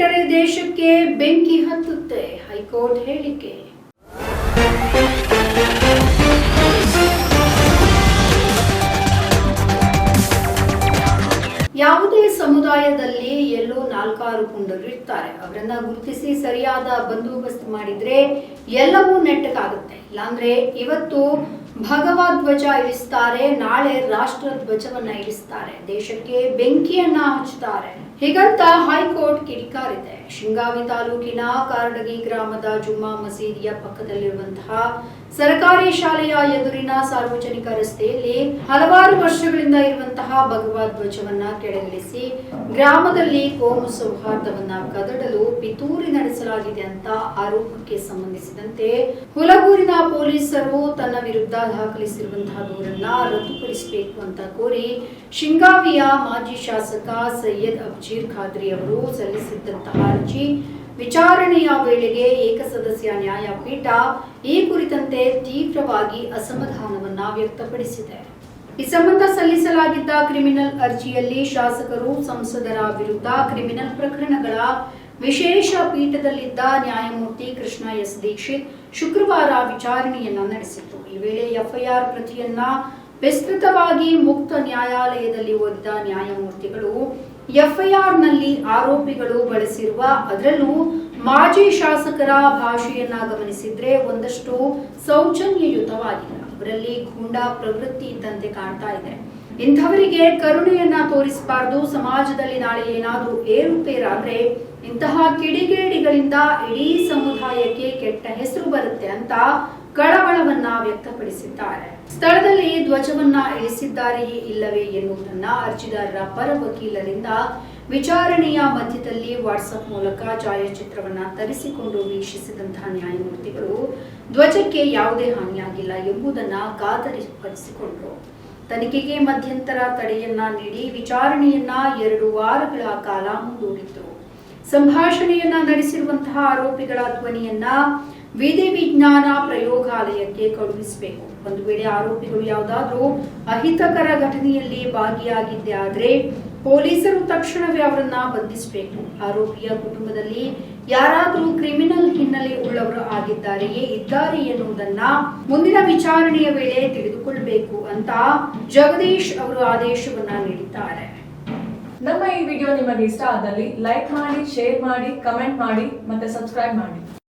ಬಿಟ್ಟರೆ ದೇಶಕ್ಕೆ ಬೆಂಕಿ ಹತ್ತುತ್ತೆ. ಹೈಕೋರ್ಟ್ ಹೇಳಿಕೆ. ಯಾವುದೇ ಸಮುದಾಯದಲ್ಲಿ ಎಲ್ಲೋ ನಾಲ್ಕಾರು ಪುಂಡರು ಇರ್ತಾರೆ. ಅವರನ್ನ ಗುರುತಿಸಿ ಸರಿಯಾದ ಬಂದೋಬಸ್ತ್ ಮಾಡಿದ್ರೆ ಎಲ್ಲವೂ ನೆಟ್ಟಗಾಗುತ್ತೆ. ಇಲ್ಲಾಂದ್ರೆ ಇವತ್ತು ಭಗವಧ್ವಜ ಇಳಿಸ್ತಾರೆ ನಾಳೆ ರಾಷ್ಟ್ರ ಧ್ವಜವನ್ನ ಇಳಿಸ್ತಾರೆ ದೇಶಕ್ಕೆ ಬೆಂಕಿಯನ್ನ ಹಚ್ಚುತ್ತಾರೆ. ಹೀಗಂತ ಹೈಕೋರ್ಟ್ ಕಿಡಿಕಾರಿದೆ. ಶಿಂಗಾವಿ ತಾಲೂಕಿನ ಕಾರಡಗಿ ಗ್ರಾಮದ ಜುಮ್ಮಾ ಮಸೀದಿಯ ಪಕ್ಕದಲ್ಲಿರುವಂತಹ ಸರ್ಕಾರಿ ಶಾಲೆಯ ಎದುರಿನ ಸಾರ್ವಜನಿಕ ರಸ್ತೆಯಲ್ಲಿ ಹಲವಾರು ವರ್ಷಗಳಿಂದ ಇರುವಂತಹ ಭಗವದ್ ಧ್ವಜವನ್ನ ಕೆಳಗಿಳಿಸಿ ಗ್ರಾಮದಲ್ಲಿ ಕೋಮು ಸೌಹಾರ್ದವನ್ನ ಕದಡಲು ಪಿತೂರಿ ನಡೆಸಲಾಗಿದೆ ಅಂತ ಆರೋಪಕ್ಕೆ ಸಂಬಂಧಿಸಿದಂತೆ ಹುಲಗೂರಿನ ಪೊಲೀಸರು ತನ್ನ ವಿರುದ್ಧ ದಾಖಲಿಸಿರುವಂತಹ ದೂರನ್ನ ರದ್ದುಪಡಿಸಬೇಕು ಅಂತ ಕೋರಿ ಶಿಂಗಾವಿಯ ಮಾಜಿ ಶಾಸಕ ಸೈಯದ್ ಅಬ್ಜೀರ್ ಖಾದ್ರಿ ಅವರು ಸಲ್ಲಿಸಿದ್ದಂತಹ ಅರ್ಜಿ ವಿಚಾರಣೆಯ ವೇಳೆಗೆ ಏಕಸದಸ್ಯ ನ್ಯಾಯಪೀಠ ಈ ಕುರಿತಂತೆ ತೀವ್ರವಾಗಿ ಅಸಮಾಧಾನವನ್ನ ವ್ಯಕ್ತಪಡಿಸಿದೆ. ಈ ಸಂಬಂಧ ಸಲ್ಲಿಸಲಾಗಿದ್ದ ಕ್ರಿಮಿನಲ್ ಅರ್ಜಿಯಲ್ಲಿ ಶಾಸಕರು ಸಂಸದರ ವಿರುದ್ಧ ಕ್ರಿಮಿನಲ್ ಪ್ರಕರಣಗಳ ವಿಶೇಷ ಪೀಠದಲ್ಲಿದ್ದ ನ್ಯಾಯಮೂರ್ತಿ ಕೃಷ್ಣ ಎಸ್ ದೀಕ್ಷಿತ್ ಶುಕ್ರವಾರ ವಿಚಾರಣೆಯನ್ನ ನಡೆಸಿತು ಈ ವೇಳೆ ಎಫ್ಐಆರ್ ಪ್ರತಿಯನ್ನ ವಿಸ್ತೃತವಾಗಿ ಮುಕ್ತ ನ್ಯಾಯಾಲಯದಲ್ಲಿ ಓದಿದ ನ್ಯಾಯಮೂರ್ತಿಗಳು ಎಫ್ಐಆರ್ನಲ್ಲಿ ಆರೋಪಿಗಳು ಬಳಸಿರುವ ಅದರಲ್ಲೂ ಮಾಜಿ ಶಾಸಕರ ಭಾಷೆಯನ್ನ ಗಮನಿಸಿದ್ರೆ ಒಂದಷ್ಟು ಸೌಜನ್ಯಯುತವಾಗಿಲ್ಲ. ಅವರಲ್ಲಿ ಗೂಂಡಾ ಪ್ರವೃತ್ತಿ ಇದ್ದಂತೆ ಕಾಣ್ತಾ ಇದೆ. ಇಂಥವರಿಗೆ ಕರುಣೆಯನ್ನ ತೋರಿಸಬಾರದು. ಸಮಾಜದಲ್ಲಿ ನಾಳೆ ಏನಾದ್ರೂ ಏರುಪೇರಾದ್ರೆ ಇಂತಹ ಕಿಡಿಗೇಡಿಗಳಿಂದ ಇಡೀ ಸಮುದಾಯಕ್ಕೆ ಕೆಟ್ಟ ಹೆಸರು ಬರುತ್ತೆ ಅಂತ ಕಳವಳವನ್ನ ವ್ಯಕ್ತಪಡಿಸಿದ್ದಾರೆ. ಸ್ಥಳದಲ್ಲಿ ಧ್ವಜವನ್ನ ಇಳಿಸಿದ್ದಾರೆಯೇ ಇಲ್ಲವೇ ಎನ್ನುವುದನ್ನ ಅರ್ಜಿದಾರರ ಪರ ವಕೀಲರಿಂದ ವಿಚಾರಣೆಯ ಮಧ್ಯದಲ್ಲಿ ವಾಟ್ಸಪ್ ಮೂಲಕ ಛಾಯಾಚಿತ್ರವನ್ನ ತರಿಸಿಕೊಂಡು ವೀಕ್ಷಿಸಿದಂತಹ ನ್ಯಾಯಮೂರ್ತಿಗಳು, ಧ್ವಜಕ್ಕೆ ಯಾವುದೇ ಹಾನಿಯಾಗಿಲ್ಲ ಎಂಬುದನ್ನ ಖಾತರಿಪಡಿಸಿಕೊಂಡರು. ತನಿಖೆಗೆ ಮಧ್ಯಂತರ ತಡೆಯನ್ನ ನೀಡಿ ವಿಚಾರಣೆಯನ್ನ ಎರಡು ವಾರಗಳ ಕಾಲ ಮುಂದೂಡಿತು. ಸಂಭಾಷಣೆಯನ್ನ ನಡೆಸಿರುವಂತಹ ಆರೋಪಿಗಳ ಧ್ವನಿಯನ್ನ ವಿಧಿ ವಿಜ್ಞಾನ ಪ್ರಯೋಗಾಲಯಕ್ಕೆ ಕಳುಹಿಸಬೇಕು. ಒಂದು ವೇಳೆ ಆರೋಪಿಗಳು ಯಾವುದಾದ್ರೂ ಅಹಿತಕರ ಘಟನೆಯಲ್ಲಿ ಭಾಗಿಯಾಗಿದ್ದೆ ಆದ್ರೆ ಪೊಲೀಸರು ತಕ್ಷಣವೇ ಅವರನ್ನ ಬಂಧಿಸಬೇಕು. ಆರೋಪಿಯ ಕುಟುಂಬದಲ್ಲಿ ಯಾರಾದರೂ ಕ್ರಿಮಿನಲ್ ಹಿನ್ನೆಲೆ ಉಳ್ಳವರು ಆಗಿದ್ದಾರೆಯೇ ಇದ್ದಾರೆ ಎನ್ನುವುದನ್ನ ಮುಂದಿನ ವಿಚಾರಣೆಯ ವೇಳೆ ತಿಳಿದುಕೊಳ್ಳಬೇಕು ಅಂತ ಜಗದೀಶ್ ಅವರು ಆದೇಶವನ್ನ ನೀಡಿದ್ದಾರೆ. ನಮ್ಮ ಈ ವಿಡಿಯೋ ನಿಮಗೆ ಇಷ್ಟ ಆದಲ್ಲಿ ಲೈಕ್ ಮಾಡಿ, ಶೇರ್ ಮಾಡಿ, ಕಮೆಂಟ್ ಮಾಡಿ ಮತ್ತೆ ಸಬ್ಸ್ಕ್ರೈಬ್ ಮಾಡಿ.